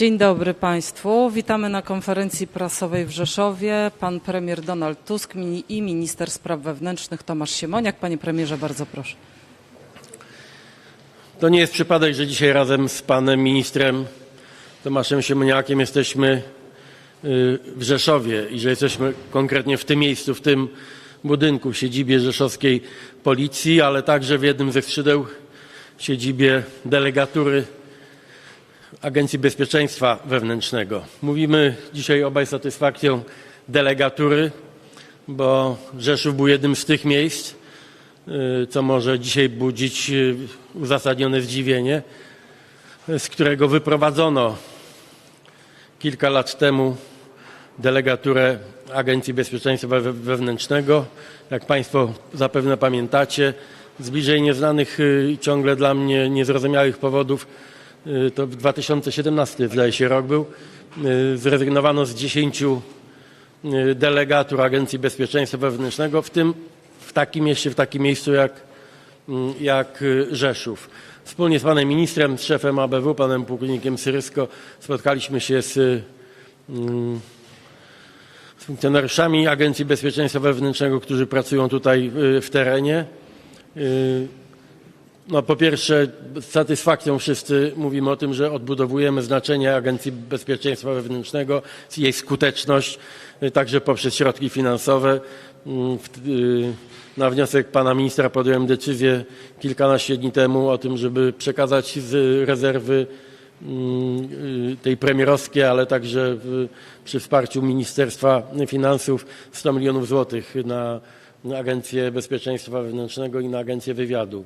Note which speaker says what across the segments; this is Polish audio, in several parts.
Speaker 1: Dzień dobry Państwu. Witamy na konferencji prasowej w Rzeszowie. Pan premier Donald Tusk i minister spraw wewnętrznych Tomasz Siemoniak. Panie premierze, bardzo proszę.
Speaker 2: To nie jest przypadek, że dzisiaj razem z panem ministrem Tomaszem Siemoniakiem jesteśmy y, w Rzeszowie i że jesteśmy konkretnie w tym miejscu, w tym budynku, w siedzibie rzeszowskiej policji, ale także w jednym ze skrzydeł siedzibie delegatury Agencji Bezpieczeństwa Wewnętrznego. Mówimy dzisiaj obaj z satysfakcją delegatury, bo Rzeszów był jednym z tych miejsc, y, co może dzisiaj budzić y, uzasadnione zdziwienie, z którego wyprowadzono kilka lat temu delegaturę Agencji Bezpieczeństwa We- Wewnętrznego. Jak Państwo zapewne pamiętacie, z bliżej nieznanych y, ciągle dla mnie niezrozumiałych powodów, to w 2017 zdaje się rok był, y, zrezygnowano z 10 y, delegatur Agencji Bezpieczeństwa Wewnętrznego, w tym w takim mieście, w takim miejscu jak, jak y, Rzeszów. Wspólnie z panem ministrem, z szefem ABW, panem pułkownikiem Syrysko, spotkaliśmy się z, y, z funkcjonariuszami Agencji Bezpieczeństwa Wewnętrznego, którzy pracują tutaj y, w terenie. No, po pierwsze, z satysfakcją wszyscy mówimy o tym, że odbudowujemy znaczenie Agencji Bezpieczeństwa Wewnętrznego, jej skuteczność, y, także poprzez środki finansowe. Mm, y, Na wniosek pana ministra podjąłem decyzję kilkanaście dni temu o tym, żeby przekazać z rezerwy mm, y, tej premierowskiej, ale także przy wsparciu Ministerstwa Finansów 100 milionów złotych na Agencję Bezpieczeństwa Wewnętrznego i na Agencję Wywiadu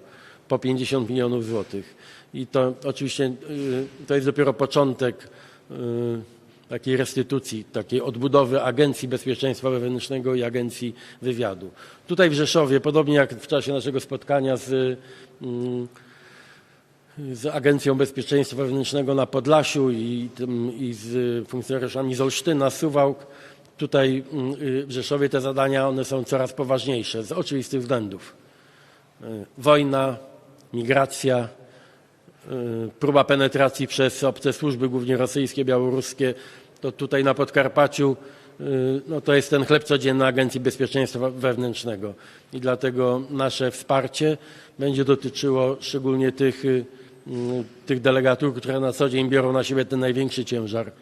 Speaker 2: po 50 milionów złotych. I to oczywiście y, to jest dopiero początek y, takiej restytucji, takiej odbudowy Agencji Bezpieczeństwa Wewnętrznego i Agencji Wywiadu. Tutaj w Rzeszowie, podobnie jak w czasie naszego spotkania z, mm, z Agencją Bezpieczeństwa Wewnętrznego na Podlasiu i, i z funkcjonariuszami z Olsztyna, Suwałk, tutaj y, w Rzeszowie te zadania one są coraz poważniejsze z oczywistych względów. Wojna, migracja, y, próba penetracji przez obce służby, głównie rosyjskie, białoruskie, to tutaj na Podkarpaciu y, no to jest ten chleb codzienny Agencji Bezpieczeństwa Wewnętrznego. I dlatego nasze wsparcie będzie dotyczyło szczególnie tych, y, tych delegatur, które na co dzień biorą na siebie ten największy ciężar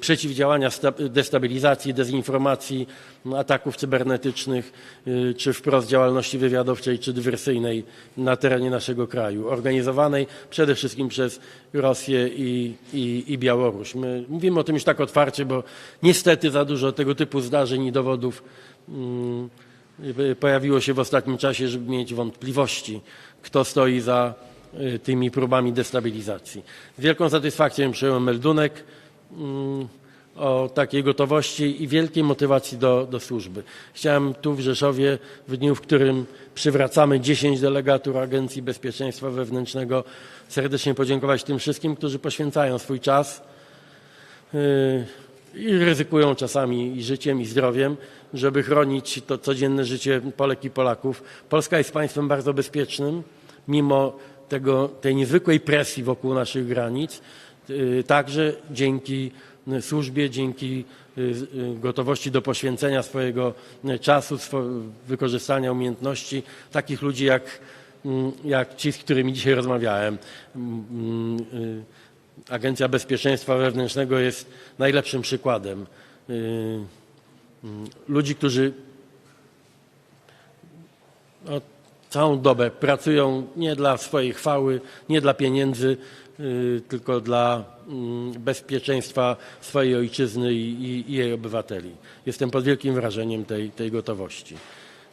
Speaker 2: przeciwdziałania sta- destabilizacji, dezinformacji, ataków cybernetycznych, y, czy wprost działalności wywiadowczej, czy dywersyjnej na terenie naszego kraju, organizowanej przede wszystkim przez Rosję i, i, i Białoruś. My mówimy o tym już tak otwarcie, bo niestety za dużo tego typu zdarzeń i dowodów mm, y, pojawiło się w ostatnim czasie, żeby mieć wątpliwości, kto stoi za y, tymi próbami destabilizacji. Z wielką satysfakcją przyjąłem meldunek o takiej gotowości i wielkiej motywacji do, do służby. Chciałem tu w Rzeszowie, w dniu, w którym przywracamy 10 delegatur Agencji Bezpieczeństwa Wewnętrznego, serdecznie podziękować tym wszystkim, którzy poświęcają swój czas yy, i ryzykują czasami i życiem, i zdrowiem, żeby chronić to codzienne życie Polek i Polaków. Polska jest państwem bardzo bezpiecznym, mimo tego, tej niezwykłej presji wokół naszych granic, także dzięki y, służbie, dzięki y, y, gotowości do poświęcenia swojego y, czasu, wykorzystania umiejętności takich ludzi jak, mm, jak ci, z którymi dzisiaj rozmawiałem. Mm, y, Agencja Bezpieczeństwa Wewnętrznego jest najlepszym przykładem. Y, mm, Ludzi, którzy no, całą dobę pracują nie dla swojej chwały, nie dla pieniędzy, y, tylko dla mm, bezpieczeństwa swojej ojczyzny i, jej obywateli. Jestem pod wielkim wrażeniem tej, tej gotowości.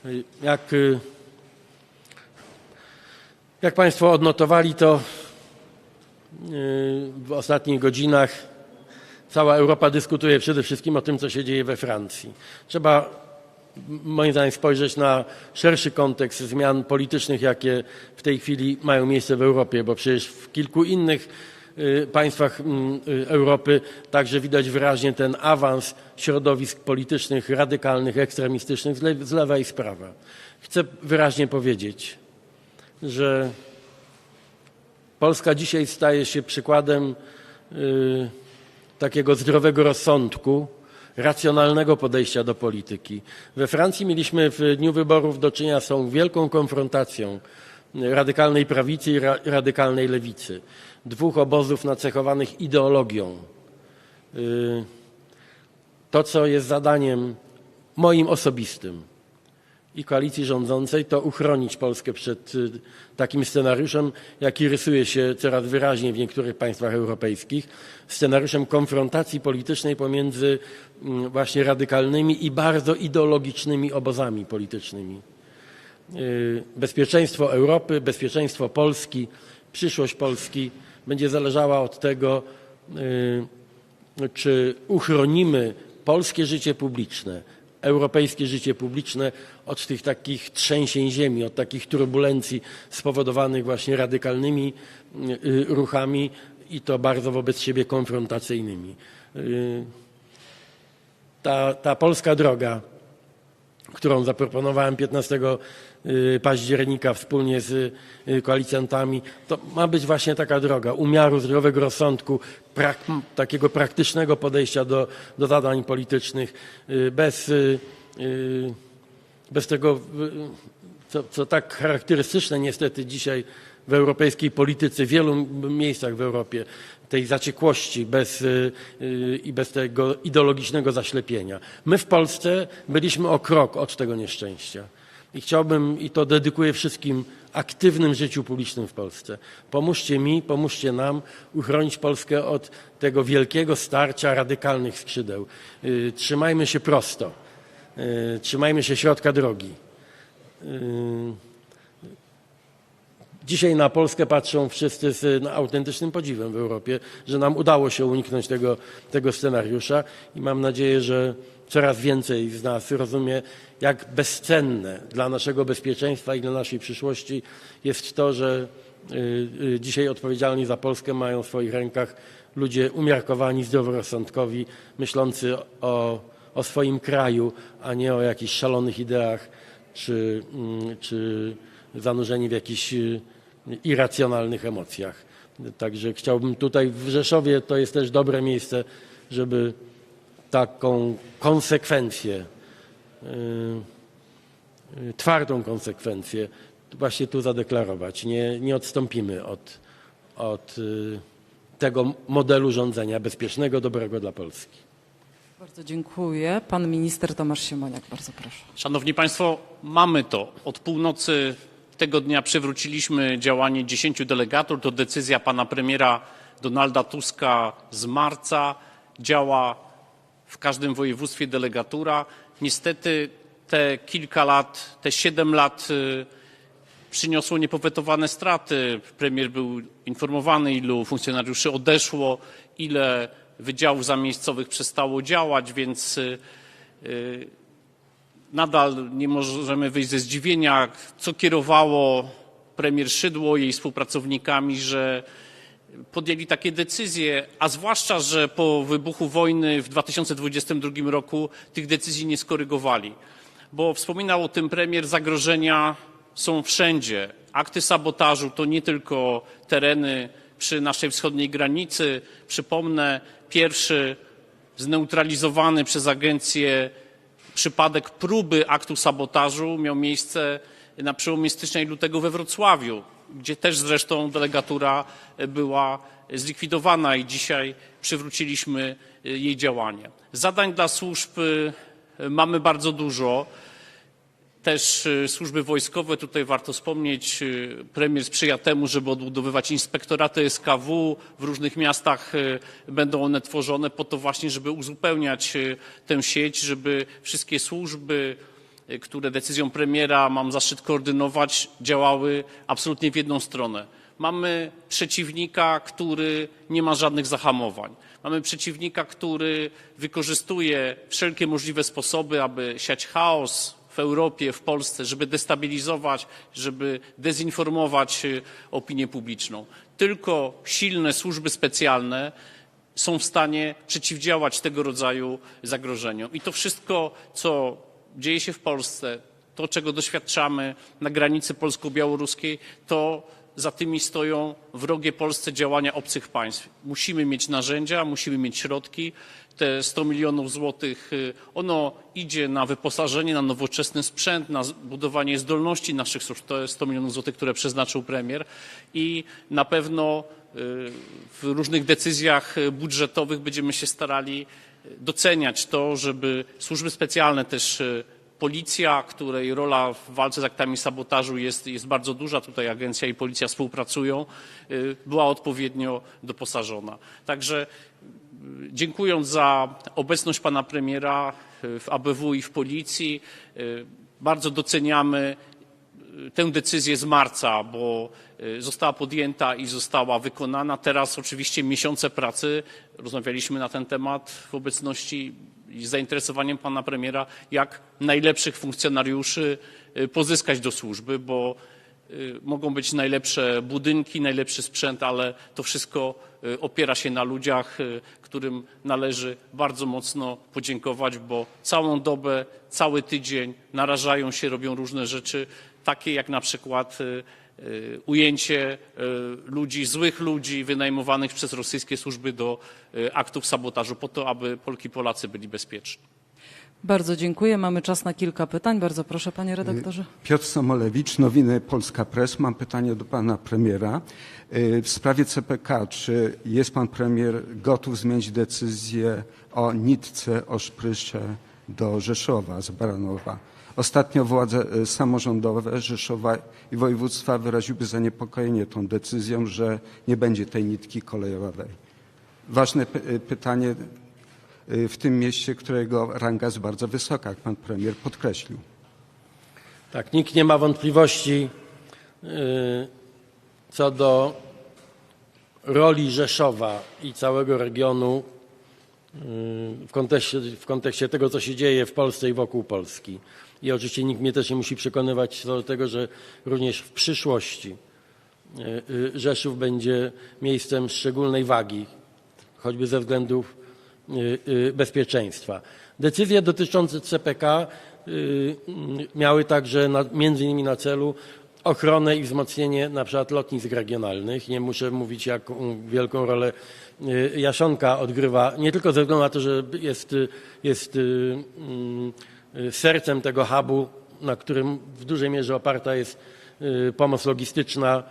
Speaker 2: Y, Jak, y, jak Państwo odnotowali, to w ostatnich godzinach cała Europa dyskutuje przede wszystkim o tym, co się dzieje we Francji. Trzeba moim zdaniem spojrzeć na szerszy kontekst zmian politycznych, jakie w tej chwili mają miejsce w Europie, bo przecież w kilku innych y, państwach mm, y, Europy także widać wyraźnie ten awans środowisk politycznych, radykalnych, ekstremistycznych z lewa i z prawa. Chcę wyraźnie powiedzieć, że Polska dzisiaj staje się przykładem y, takiego zdrowego rozsądku, racjonalnego podejścia do polityki. We Francji mieliśmy w dniu wyborów do czynienia z tą wielką konfrontacją radykalnej prawicy i ra- radykalnej lewicy. Dwóch obozów nacechowanych ideologią. Y, To, co jest zadaniem moim osobistym i koalicji rządzącej, to uchronić Polskę przed y, takim scenariuszem, jaki rysuje się coraz wyraźniej w niektórych państwach europejskich, scenariuszem konfrontacji politycznej pomiędzy mm, właśnie radykalnymi i bardzo ideologicznymi obozami politycznymi. Y, Bezpieczeństwo Europy, bezpieczeństwo Polski, przyszłość Polski będzie zależała od tego, y, czy uchronimy polskie życie publiczne, europejskie życie publiczne od tych takich trzęsień ziemi, od takich turbulencji spowodowanych właśnie radykalnymi y, ruchami i to bardzo wobec siebie konfrontacyjnymi. Y, Ta, ta polska droga, którą zaproponowałem 15 y, października wspólnie z y, koalicjantami, to ma być właśnie taka droga umiaru, zdrowego rozsądku, prak, takiego praktycznego podejścia do, do zadań politycznych, y, bez, y, y, bez tego, y, co, co tak charakterystyczne niestety dzisiaj w europejskiej polityce, w wielu miejscach w Europie, tej zaciekłości bez, y, y, i bez tego ideologicznego zaślepienia. My w Polsce byliśmy o krok od tego nieszczęścia. I chciałbym, i to dedykuję wszystkim aktywnym życiu publicznym w Polsce. Pomóżcie mi, pomóżcie nam uchronić Polskę od tego wielkiego starcia radykalnych skrzydeł. Y, Trzymajmy się prosto. Y, Trzymajmy się środka drogi. Y, Dzisiaj na Polskę patrzą wszyscy z autentycznym podziwem w Europie, że nam udało się uniknąć tego, tego scenariusza i mam nadzieję, że coraz więcej z nas rozumie, jak bezcenne dla naszego bezpieczeństwa i dla naszej przyszłości jest to, że y, y, dzisiaj odpowiedzialni za Polskę mają w swoich rękach ludzie umiarkowani, zdroworozsądkowi, myślący o, o swoim kraju, a nie o jakichś szalonych ideach czy, mm, czy zanurzeni w jakichś y, irracjonalnych emocjach. Także chciałbym tutaj w Rzeszowie, to jest też dobre miejsce, żeby taką konsekwencję, y, y, twardą konsekwencję właśnie tu zadeklarować. Nie, nie odstąpimy od, od y, tego modelu rządzenia bezpiecznego, dobrego dla Polski.
Speaker 1: Bardzo dziękuję. Pan minister Tomasz Siemoniak, bardzo proszę.
Speaker 3: Szanowni Państwo, mamy to. Od północy tego dnia przywróciliśmy działanie 10 delegatur. To decyzja pana premiera Donalda Tuska z marca. Działa w każdym województwie delegatura. Niestety te kilka lat, te 7 lat y, przyniosło niepowetowane straty. Premier był informowany, ilu funkcjonariuszy odeszło, ile wydziałów zamiejscowych przestało działać, więc y, y, nadal nie możemy wyjść ze zdziwienia, co kierowało premier Szydło i jej współpracownikami, że podjęli takie decyzje, a zwłaszcza, że po wybuchu wojny w 2022 roku tych decyzji nie skorygowali. Bo wspominał o tym premier, zagrożenia są wszędzie. Akty sabotażu to nie tylko tereny przy naszej wschodniej granicy. Przypomnę, pierwszy zneutralizowany przez agencję przypadek próby aktu sabotażu miał miejsce na przełomie stycznia i lutego we Wrocławiu, gdzie też zresztą delegatura była zlikwidowana i dzisiaj przywróciliśmy jej działanie. Zadań dla służb y, mamy bardzo dużo. Też służby wojskowe, tutaj warto wspomnieć, premier sprzyja temu, żeby odbudowywać inspektoraty SKW. W różnych miastach będą one tworzone po to właśnie, żeby uzupełniać tę sieć, żeby wszystkie służby, które decyzją premiera mam zaszczyt koordynować, działały absolutnie w jedną stronę. Mamy przeciwnika, który nie ma żadnych zahamowań. Mamy przeciwnika, który wykorzystuje wszelkie możliwe sposoby, aby siać chaos, w Europie, w Polsce, żeby destabilizować, żeby dezinformować y, opinię publiczną. Tylko silne służby specjalne są w stanie przeciwdziałać tego rodzaju zagrożeniom. I to wszystko, co dzieje się w Polsce, to czego doświadczamy na granicy polsko-białoruskiej, to za tymi stoją wrogie Polsce działania obcych państw. Musimy mieć narzędzia, musimy mieć środki. Te 100 milionów złotych, y, ono idzie na wyposażenie, na nowoczesny sprzęt, na budowanie zdolności naszych służb. To jest 100 milionów złotych, które przeznaczył premier i na pewno y, w różnych decyzjach budżetowych będziemy się starali doceniać to, żeby służby specjalne też y, Policja, której rola w walce z aktami sabotażu jest, jest bardzo duża, tutaj agencja i policja współpracują, y, była odpowiednio doposażona. Także dziękując za obecność pana premiera y, w ABW i w policji, bardzo doceniamy tę decyzję z marca, bo y, została podjęta i została wykonana. Teraz oczywiście miesiące pracy. Rozmawialiśmy na ten temat w obecności i z zainteresowaniem pana premiera, jak najlepszych funkcjonariuszy y, pozyskać do służby, bo y, mogą być najlepsze budynki, najlepszy sprzęt, ale to wszystko opiera się na ludziach, którym należy bardzo mocno podziękować, bo całą dobę, cały tydzień narażają się, robią różne rzeczy, takie jak na przykład y, y, ujęcie y, ludzi, złych ludzi wynajmowanych przez rosyjskie służby do aktów sabotażu po to, aby Polki i Polacy byli bezpieczni.
Speaker 1: Bardzo dziękuję. Mamy czas na kilka pytań. Bardzo proszę, panie redaktorze.
Speaker 4: Piotr Samolewicz, nowiny Polska Press. Mam pytanie do pana premiera. W sprawie CPK, czy jest pan premier gotów zmienić decyzję o nitce Oszprysze do Rzeszowa z Baranowa? Ostatnio władze y, samorządowe Rzeszowa i województwa wyraziły zaniepokojenie tą decyzją, że nie będzie tej nitki kolejowej. Ważne y, pytanie y, w tym mieście, którego ranga jest bardzo wysoka, jak pan premier podkreślił.
Speaker 2: Tak, nikt nie ma wątpliwości co do roli Rzeszowa i całego regionu w kontekście, w kontekście tego, co się dzieje w Polsce i wokół Polski. I oczywiście nikt mnie też nie musi przekonywać do tego, że również w przyszłości y, y, Rzeszów będzie miejscem szczególnej wagi, choćby ze względów y, bezpieczeństwa. Decyzje dotyczące CPK mm, miały także na, między innymi na celu ochronę i wzmocnienie na przykład lotnisk regionalnych. Nie muszę mówić, jaką wielką rolę y, Jaszonka odgrywa, nie tylko ze względu na to, że jest, jest y, mm, y, sercem tego hubu, na którym w dużej mierze oparta jest pomoc logistyczna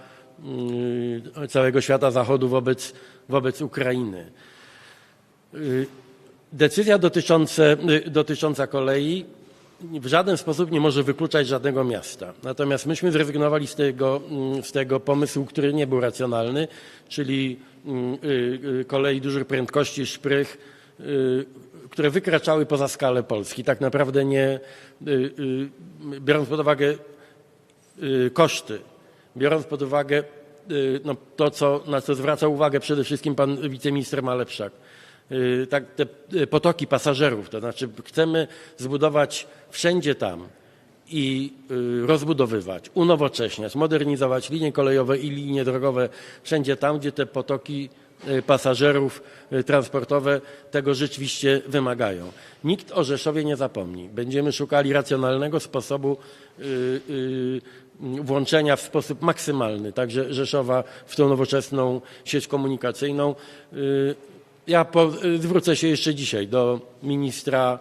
Speaker 2: całego świata zachodu wobec, wobec Ukrainy. Decyzja dotycząca kolei w żaden sposób nie może wykluczać żadnego miasta. Natomiast myśmy zrezygnowali z tego, mm, z tego pomysłu, który nie był racjonalny, czyli mm, y, y, kolei dużych prędkości, szprych, y, które wykraczały poza skalę Polski. Tak naprawdę nie, biorąc pod uwagę koszty, biorąc pod uwagę no, to, co, na co zwraca uwagę przede wszystkim pan wiceminister Malepszak, tak, te y, potoki pasażerów, to znaczy chcemy zbudować wszędzie tam i y, rozbudowywać, unowocześniać, modernizować linie kolejowe i linie drogowe wszędzie tam, gdzie te potoki y, pasażerów y, transportowe tego rzeczywiście wymagają. Nikt o Rzeszowie nie zapomni. Będziemy szukali racjonalnego sposobu y, y, włączenia w sposób maksymalny także Rzeszowa w tą nowoczesną sieć komunikacyjną. Ja po, zwrócę się jeszcze dzisiaj do ministra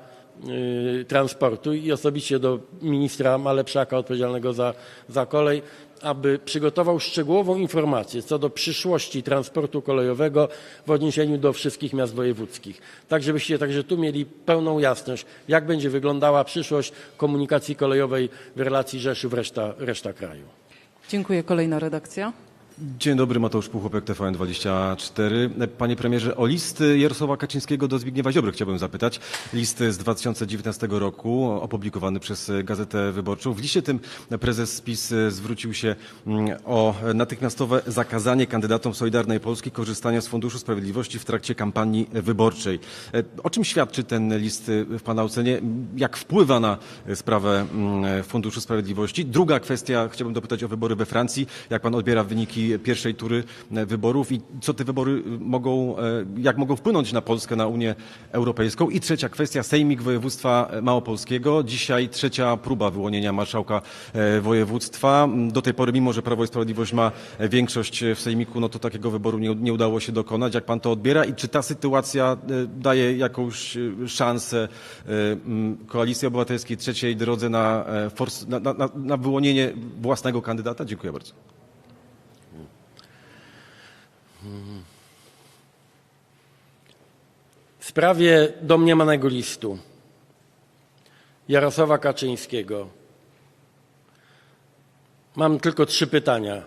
Speaker 2: y, transportu i osobiście do ministra Malepszaka odpowiedzialnego za, za kolej, aby przygotował szczegółową informację co do przyszłości transportu kolejowego w odniesieniu do wszystkich miast wojewódzkich. Tak, żebyście także tu mieli pełną jasność, jak będzie wyglądała przyszłość komunikacji kolejowej w relacji Rzeszów-reszta reszta kraju.
Speaker 1: Dziękuję. Kolejna redakcja.
Speaker 5: Dzień dobry, Mateusz Puchopek, TVN24. Panie premierze, o list Jarosława Kaczyńskiego do Zbigniewa Ziobry chciałbym zapytać. List z 2019 roku, opublikowany przez Gazetę Wyborczą. W liście tym prezes PiS zwrócił się mm, o natychmiastowe zakazanie kandydatom Solidarnej Polski korzystania z Funduszu Sprawiedliwości w trakcie kampanii wyborczej. O czym świadczy ten list w Pana ocenie? Jak wpływa na sprawę mm, Funduszu Sprawiedliwości? Druga kwestia, chciałbym dopytać o wybory we Francji. Jak Pan odbiera wyniki pierwszej tury wyborów i co te wybory mogą, e, jak mogą wpłynąć na Polskę, na Unię Europejską. I trzecia kwestia, Sejmik Województwa Małopolskiego. Dzisiaj trzecia próba wyłonienia marszałka e, województwa. Do tej pory, mimo że Prawo i Sprawiedliwość ma większość w Sejmiku, no to takiego wyboru nie, nie udało się dokonać. Jak pan to odbiera i czy ta sytuacja e, daje jakąś szansę Koalicji Obywatelskiej trzeciej drodze na, na, na, na wyłonienie własnego kandydata? Dziękuję bardzo.
Speaker 2: W sprawie domniemanego listu Jarosława Kaczyńskiego mam tylko trzy pytania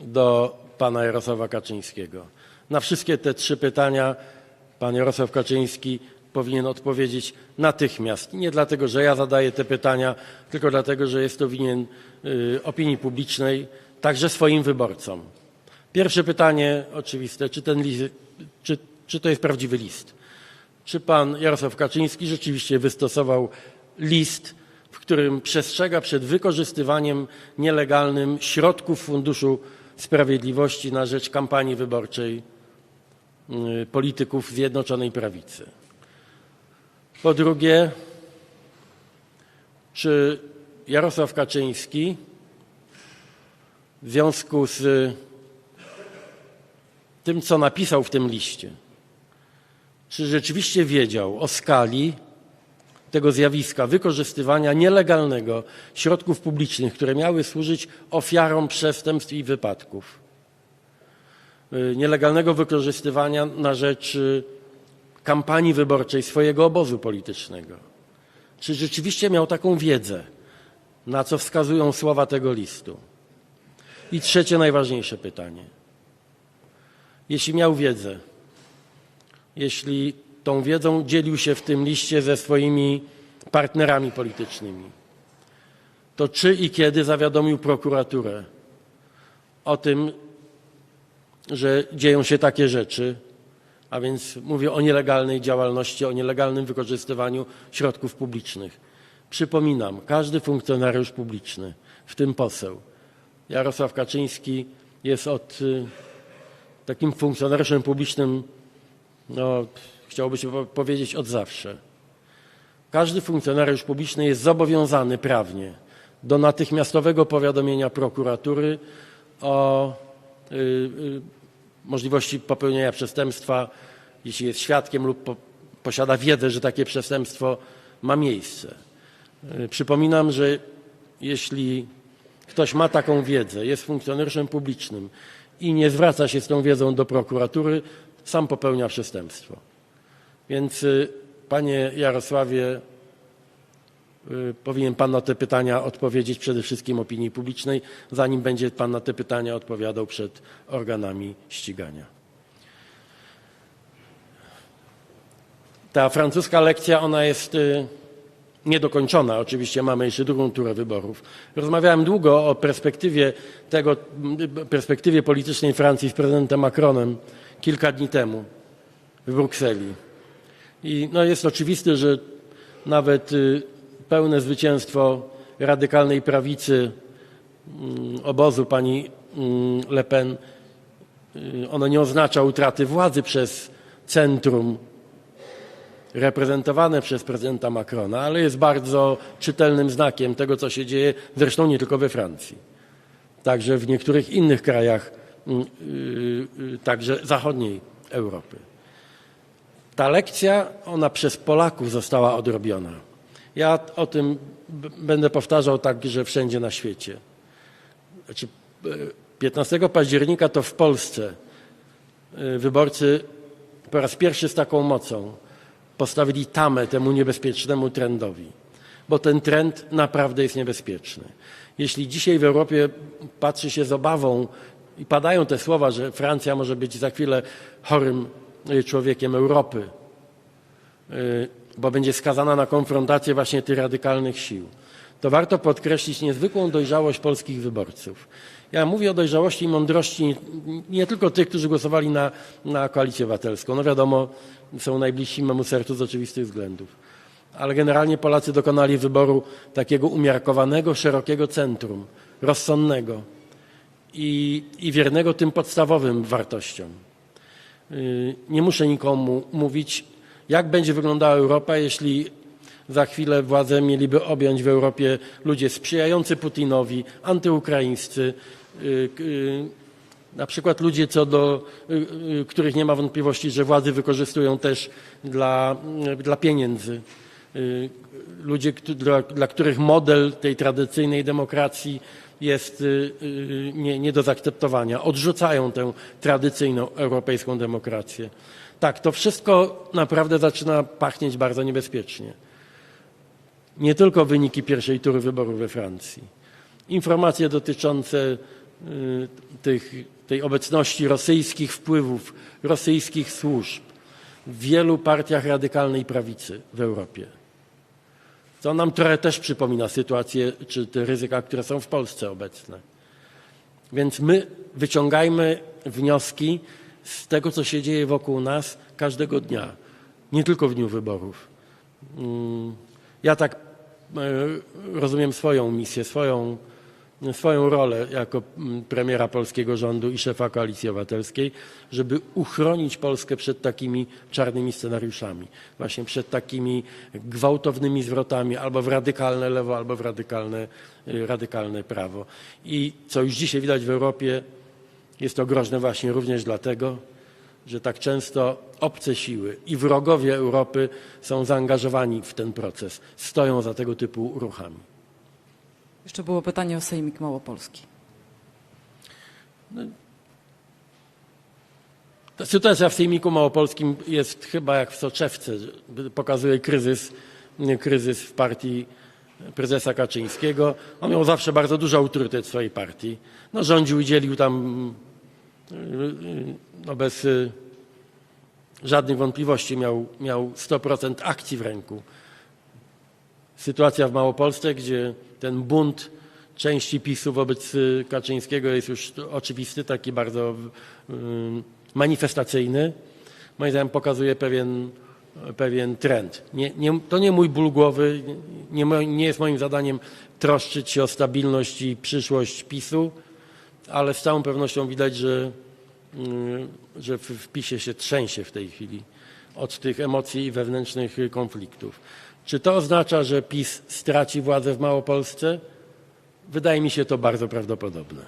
Speaker 2: do pana Jarosława Kaczyńskiego. Na wszystkie te trzy pytania pan Jarosław Kaczyński powinien odpowiedzieć natychmiast. Nie dlatego, że ja zadaję te pytania, tylko dlatego, że jest to winien y, opinii publicznej, także swoim wyborcom. Pierwsze pytanie oczywiste, czy ten list, czy, czy to jest prawdziwy list? Czy pan Jarosław Kaczyński rzeczywiście wystosował list, w którym przestrzega przed wykorzystywaniem nielegalnym środków Funduszu Sprawiedliwości na rzecz kampanii wyborczej y, polityków Zjednoczonej Prawicy? Po drugie, czy Jarosław Kaczyński w związku z tym, co napisał w tym liście, czy rzeczywiście wiedział o skali tego zjawiska wykorzystywania nielegalnego środków publicznych, które miały służyć ofiarom przestępstw i wypadków, y, nielegalnego wykorzystywania na rzecz y, kampanii wyborczej swojego obozu politycznego. Czy rzeczywiście miał taką wiedzę, na co wskazują słowa tego listu? I trzecie, najważniejsze pytanie. Jeśli miał wiedzę, jeśli tą wiedzą dzielił się w tym liście ze swoimi partnerami politycznymi, to czy i kiedy zawiadomił prokuraturę o tym, że dzieją się takie rzeczy, a więc mówię o nielegalnej działalności, o nielegalnym wykorzystywaniu środków publicznych. Przypominam, każdy funkcjonariusz publiczny, w tym poseł, Jarosław Kaczyński jest od y, takim funkcjonariuszem publicznym, no, chciałoby się po- powiedzieć od zawsze. Każdy funkcjonariusz publiczny jest zobowiązany prawnie do natychmiastowego powiadomienia prokuratury o y, y, możliwości popełnienia przestępstwa, jeśli jest świadkiem lub po, posiada wiedzę, że takie przestępstwo ma miejsce. Y, Przypominam, że jeśli ktoś ma taką wiedzę, jest funkcjonariuszem publicznym i nie zwraca się z tą wiedzą do prokuratury, sam popełnia przestępstwo. Więc y, panie Jarosławie, y, powinien pan na te pytania odpowiedzieć przede wszystkim opinii publicznej, zanim będzie pan na te pytania odpowiadał przed organami ścigania. Ta francuska lekcja, ona jest y, niedokończona. Oczywiście mamy jeszcze drugą turę wyborów. Rozmawiałem długo o perspektywie tego, perspektywie politycznej Francji z prezydentem Macronem kilka dni temu w Brukseli. I no jest oczywiste, że nawet y, pełne zwycięstwo radykalnej prawicy mm, obozu pani mm, Le Pen, y, ono nie oznacza utraty władzy przez centrum reprezentowane przez prezydenta Macrona, ale jest bardzo czytelnym znakiem tego, co się dzieje, zresztą nie tylko we Francji, także w niektórych innych krajach, także zachodniej Europy. Ta lekcja, ona przez Polaków została odrobiona. Ja o tym będę powtarzał także wszędzie na świecie. Znaczy, e, 15 października to w Polsce e, wyborcy po raz pierwszy z taką mocą postawili tamę temu niebezpiecznemu trendowi, bo ten trend naprawdę jest niebezpieczny. Jeśli dzisiaj w Europie patrzy się z obawą i padają te słowa, że Francja może być za chwilę chorym y, człowiekiem Europy, y, bo będzie skazana na konfrontację właśnie tych radykalnych sił, to warto podkreślić niezwykłą dojrzałość polskich wyborców. Ja mówię o dojrzałości i mądrości nie tylko tych, którzy głosowali na, na koalicję obywatelską. No wiadomo, są najbliżsi memu sercu z oczywistych względów. Ale generalnie Polacy dokonali wyboru takiego umiarkowanego, szerokiego centrum, rozsądnego. I, i wiernego tym podstawowym wartościom. Y, Nie muszę nikomu mówić, jak będzie wyglądała Europa, jeśli za chwilę władzę mieliby objąć w Europie ludzie sprzyjający Putinowi, antyukraińscy, y, y, na przykład ludzie, co do których nie ma wątpliwości, że władzy wykorzystują też dla, dla pieniędzy. Ludzie, dla, dla których model tej tradycyjnej demokracji jest y, y, nie, nie do zaakceptowania. Odrzucają tę tradycyjną europejską demokrację. Tak, to wszystko naprawdę zaczyna pachnieć bardzo niebezpiecznie. Nie tylko wyniki pierwszej tury wyborów we Francji. Informacje dotyczące y, tych, tej obecności rosyjskich wpływów, rosyjskich służb w wielu partiach radykalnej prawicy w Europie. To nam trochę też przypomina sytuację, czy te ryzyka, które są w Polsce obecne. Więc my wyciągajmy wnioski z tego, co się dzieje wokół nas każdego dnia, nie tylko w dniu wyborów. Mm, Ja tak e, rozumiem swoją misję, swoją, swoją rolę jako mm, premiera polskiego rządu i szefa Koalicji Obywatelskiej, żeby uchronić Polskę przed takimi czarnymi scenariuszami, właśnie przed takimi gwałtownymi zwrotami albo w radykalne lewo, albo w radykalne, y, radykalne prawo. I co już dzisiaj widać w Europie, jest to groźne właśnie również dlatego, że tak często obce siły i wrogowie Europy są zaangażowani w ten proces, stoją za tego typu ruchami.
Speaker 1: Jeszcze było pytanie o Sejmik Małopolski.
Speaker 2: Ta sytuacja w Sejmiku Małopolskim jest chyba jak w soczewce, pokazuje kryzys, kryzys w partii prezesa Kaczyńskiego. On miał zawsze bardzo duży autorytet w swojej partii. No, rządził i dzielił tam no, bez y, żadnych wątpliwości, miał, miał 100% akcji w ręku. Sytuacja w Małopolsce, gdzie ten bunt części PiSu wobec y, Kaczyńskiego jest już oczywisty, taki bardzo y, manifestacyjny, moim zdaniem pokazuje pewien, pewien trend. Nie, nie, to nie mój ból głowy, nie, nie jest moim zadaniem troszczyć się o stabilność i przyszłość PiSu, ale z całą pewnością widać, że, y, że w, PiSie się trzęsie w tej chwili od tych emocji i wewnętrznych konfliktów. Czy to oznacza, że PiS straci władzę w Małopolsce? Wydaje mi się to bardzo prawdopodobne.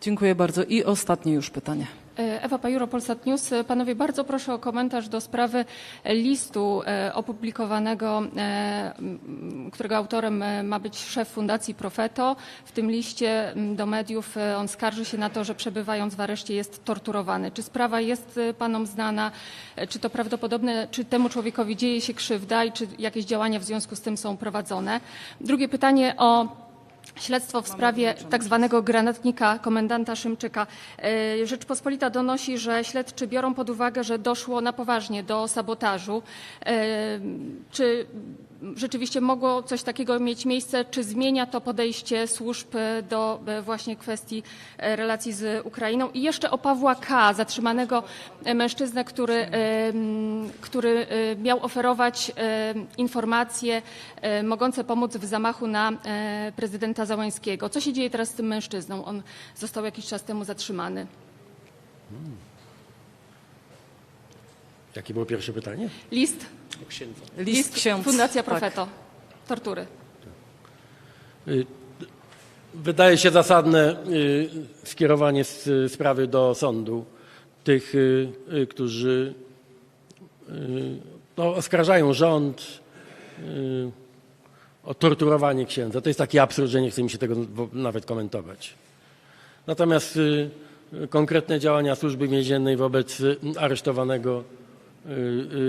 Speaker 1: Dziękuję bardzo. I ostatnie już pytanie.
Speaker 6: Ewa Pajuro, Polsat News. Panowie, bardzo proszę o komentarz do sprawy listu e, opublikowanego, e, którego autorem e, ma być szef Fundacji Profeto. W tym liście do mediów e, on skarży się na to, że przebywając w areszcie jest torturowany. Czy sprawa jest e, panom znana? E, Czy to prawdopodobne, czy temu człowiekowi dzieje się krzywda i czy jakieś działania w związku z tym są prowadzone? Drugie pytanie o Śledztwo w sprawie tak zwanego granatnika komendanta Szymczyka. E, Rzeczpospolita donosi, że śledczy biorą pod uwagę, że doszło na poważnie do sabotażu. E, Czy rzeczywiście mogło coś takiego mieć miejsce? Czy zmienia to podejście służb do e, właśnie kwestii relacji z Ukrainą? I jeszcze o Pawła K., zatrzymanego mężczyznę, który, który miał oferować informacje mogące pomóc w zamachu na e, prezydenta Załęskiego. Co się dzieje teraz z tym mężczyzną? On został jakiś czas temu zatrzymany.
Speaker 2: Jakie było pierwsze pytanie?
Speaker 6: List,
Speaker 3: Księdza.
Speaker 1: List ksiądz.
Speaker 6: Fundacja
Speaker 1: tak.
Speaker 6: Profeto. Tortury.
Speaker 2: Wydaje się zasadne y, skierowanie sprawy do sądu tych, y, y, którzy y, no, oskarżają rząd y, o torturowanie księdza. To jest taki absurd, że nie chce mi się tego nawet komentować. Natomiast y, konkretne działania służby więziennej wobec y, aresztowanego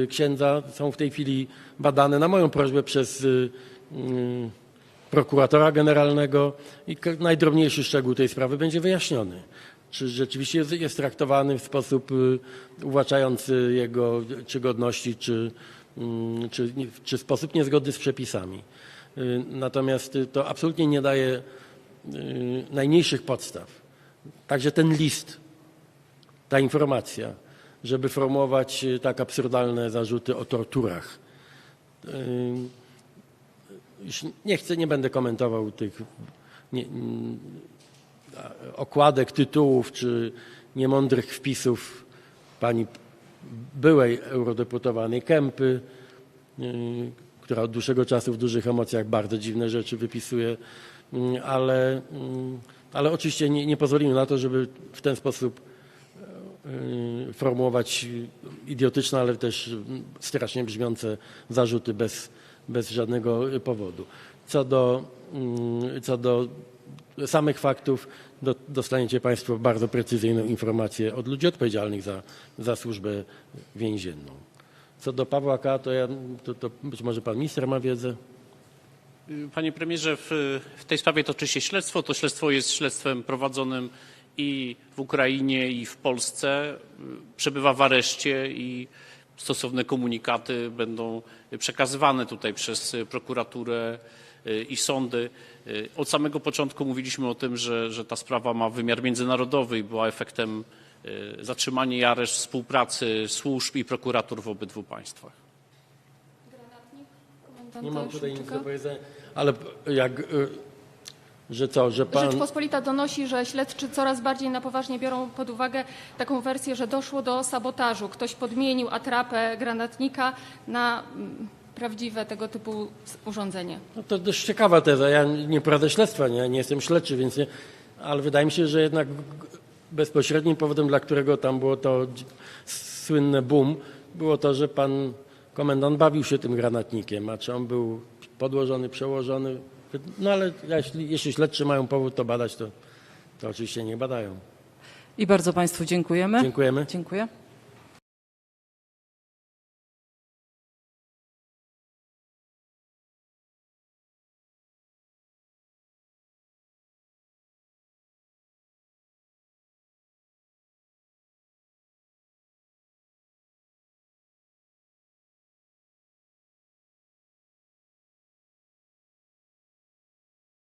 Speaker 2: y, księdza są w tej chwili badane na moją prośbę przez prokuratora generalnego i najdrobniejszy szczegół tej sprawy będzie wyjaśniony. Czy rzeczywiście jest, jest traktowany w sposób uwłaczający jego czy godności, czy, mm, czy, czy sposób niezgodny z przepisami. Y, Natomiast y, to absolutnie nie daje y, najmniejszych podstaw. Także ten list, ta informacja, żeby formułować tak absurdalne zarzuty o torturach. Już nie chcę, nie będę komentował tych. Nie, okładek, tytułów czy niemądrych wpisów pani byłej eurodeputowanej Kępy, która od dłuższego czasu w dużych emocjach bardzo dziwne rzeczy wypisuje, y, ale, y, ale oczywiście nie, nie pozwolimy na to, żeby w ten sposób y, formułować idiotyczne, ale też strasznie brzmiące zarzuty bez, bez żadnego powodu. Co do, mm, co do samych faktów, do, dostaniecie Państwo bardzo precyzyjną informację od ludzi odpowiedzialnych za, za służbę więzienną. Co do Pawła K., to, ja, to, to być może Pan Minister ma wiedzę.
Speaker 3: Panie premierze, w, w tej sprawie toczy się śledztwo. To śledztwo jest śledztwem prowadzonym i w Ukrainie, i w Polsce. Przebywa w areszcie i stosowne komunikaty będą przekazywane tutaj przez prokuraturę y, i sądy. Y, Od samego początku mówiliśmy o tym, że, że ta sprawa ma wymiar międzynarodowy i była efektem y, zatrzymania i areszt współpracy służb i prokuratur w obydwu państwach.
Speaker 2: Nie mam tutaj nic do powiedzenia, ale jak, y, że co, że Pan...
Speaker 6: Rzeczpospolita donosi, że śledczy coraz bardziej na poważnie biorą pod uwagę taką wersję, że doszło do sabotażu. Ktoś podmienił atrapę granatnika na mm, prawdziwe tego typu urządzenie.
Speaker 2: No to dość ciekawa teza. Ja nie prowadzę śledztwa, nie, nie jestem śledczy, więc nie, ale wydaje mi się, że jednak bezpośrednim powodem, dla którego tam było to słynne boom, było to, że pan komendant bawił się tym granatnikiem, a czy on był podłożony, przełożony. No ale jeśli, jeśli śledczy mają powód to badać, to, to oczywiście nie badają.
Speaker 1: I bardzo Państwu dziękujemy.
Speaker 2: Dziękujemy.
Speaker 1: Dziękuję.